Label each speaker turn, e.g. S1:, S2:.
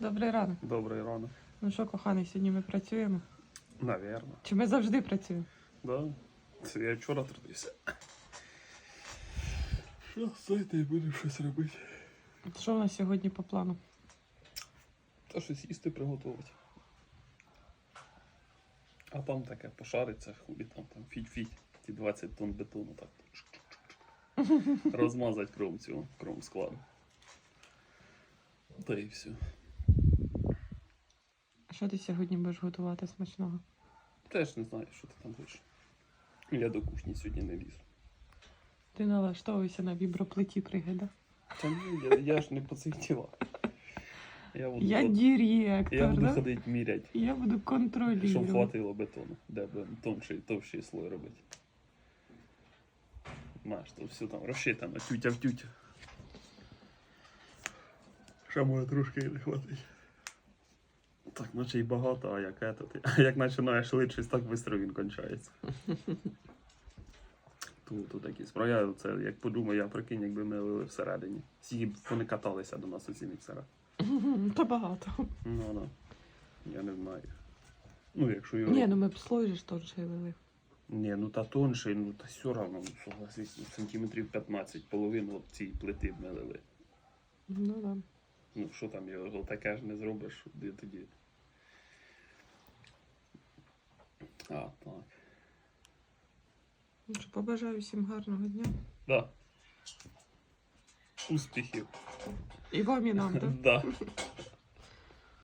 S1: Добрий ранок.
S2: Добрий ранок.
S1: Ну що, коханий, сьогодні ми працюємо?
S2: Навірно.
S1: Чи ми завжди працюємо?
S2: Да. Це я вчора трудився. Що, зайти і будемо щось робити.
S1: Що у нас сьогодні по плану?
S2: Та щось їсти приготувати. А там таке пошариться, хулі там, там фіть-фіть. Ті 20 тонн бетону так. Розмазать кром цього, кром складу. Та і все.
S1: Що ти сьогодні будеш готувати смачного?
S2: Теж не знаю, що ти там будеш. Я до кухні сьогодні не лізу.
S1: Ти налаштовуйся на віброплиті пригада.
S2: Та ні, я, я ж не по цих ділах. Я буду,
S1: Я
S2: я буду
S1: да?
S2: ходити міряти.
S1: Я буду
S2: Щоб
S1: контролювати.
S2: хватило бетону, де б тонший, товщий слой робити. Знаєш, то все там розчитано, тютя в тютю. Ще може трошки і не хватить. Так, наче й багато, а як этот, а як починаєш лити, щось так швидко він кончається. Тут, тут такі справи. Я це як подумаю, я прикинь, якби ми лили всередині. Всі б вони каталися до нас у ці міксера.
S1: Та багато.
S2: Ну, ну. Я не знаю. Ну, якщо його.
S1: Ні, ну ми б слой же ж тонше лили.
S2: Ні, ну та тонший, ну та все равно, ну согласись, ну, сантиметрів 15, половину от цієї плити б ми лили.
S1: Ну да.
S2: Ну що там його таке ж не зробиш, де тоді. А, так.
S1: Ну що, побажаю всім гарного дня.
S2: Да. Успіхів.
S1: І вам і нам, так?
S2: Да.